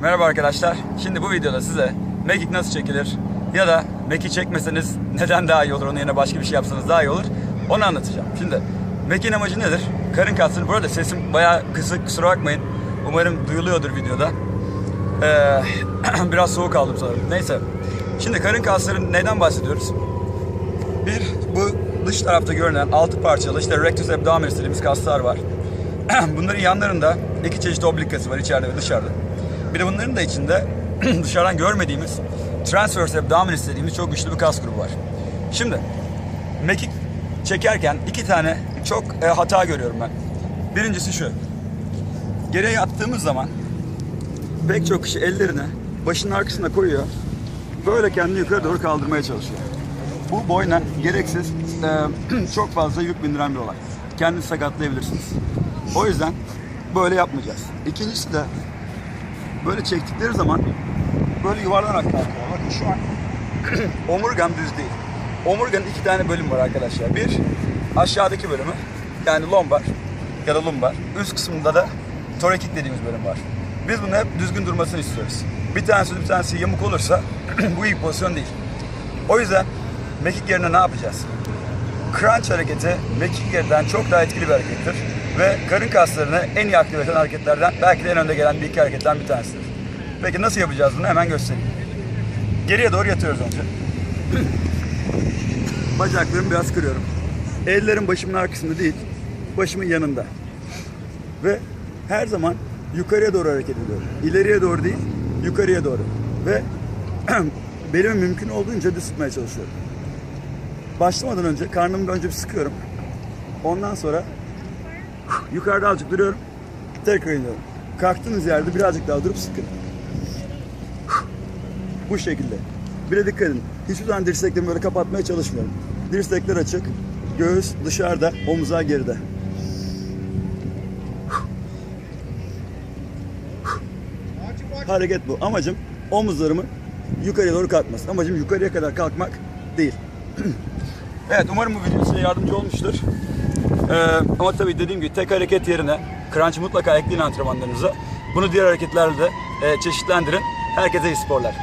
Merhaba arkadaşlar. Şimdi bu videoda size mekik nasıl çekilir ya da mekik çekmeseniz neden daha iyi olur, onun yerine başka bir şey yapsanız daha iyi olur onu anlatacağım. Şimdi mekin amacı nedir? Karın kasları. Burada sesim bayağı kısık, kusura bakmayın. Umarım duyuluyordur videoda. Ee, biraz soğuk aldım sanırım. Neyse. Şimdi karın kasları neden bahsediyoruz? Bir, bu dış tarafta görünen altı parçalı işte rectus abdominis dediğimiz kaslar var. Bunların yanlarında iki çeşit oblik kası var içeride ve dışarıda. Bir de bunların da içinde dışarıdan görmediğimiz transverse abdominis dediğimiz çok güçlü bir kas grubu var. Şimdi mekik çekerken iki tane çok e, hata görüyorum ben. Birincisi şu. Geriye yattığımız zaman pek çok kişi ellerini başının arkasına koyuyor. Böyle kendini yukarı doğru kaldırmaya çalışıyor. Bu boyuna gereksiz e, çok fazla yük bindiren bir olay. Kendinizi sakatlayabilirsiniz. O yüzden böyle yapmayacağız. İkincisi de böyle çektikleri zaman böyle yuvarlanarak kalkıyor. Bakın şu an omurgam düz değil. Omurganın iki tane bölüm var arkadaşlar. Bir aşağıdaki bölümü yani lombar ya da lumbar. Üst kısmında da torakik dediğimiz bölüm var. Biz bunu hep düzgün durmasını istiyoruz. Bir tanesi bir tanesi yamuk olursa bu iyi pozisyon değil. O yüzden mekik yerine ne yapacağız? Crunch hareketi mekik yerinden çok daha etkili bir harekettir. Ve karın kaslarını en iyi aktive eden hareketlerden belki de en önde gelen bir iki hareketten bir tanesidir. Peki nasıl yapacağız bunu hemen göstereyim. Geriye doğru yatıyoruz önce. Bacaklarımı biraz kırıyorum. Ellerim başımın arkasında değil, başımın yanında. Ve her zaman yukarıya doğru hareket ediyorum. İleriye doğru değil, yukarıya doğru. Ve belimi mümkün olduğunca düz tutmaya çalışıyorum. Başlamadan önce karnımı önce bir sıkıyorum. Ondan sonra yukarıda azıcık duruyorum. Tekrar iniyorum. Kalktığınız yerde birazcık daha durup sıkın. Bu şekilde. Bir de dikkat edin. Hiçbir zaman dirseklerimi böyle kapatmaya çalışmıyorum. Dirsekler açık. Göğüs dışarıda, omuzlar geride. Hareket bu. Amacım omuzlarımı yukarıya doğru kalkması. Amacım yukarıya kadar kalkmak değil. evet umarım bu video size yardımcı olmuştur. Ee, ama tabii dediğim gibi tek hareket yerine crunch mutlaka ekleyin antrenmanlarınıza. Bunu diğer hareketlerle de e, çeşitlendirin. Herkese iyi sporlar.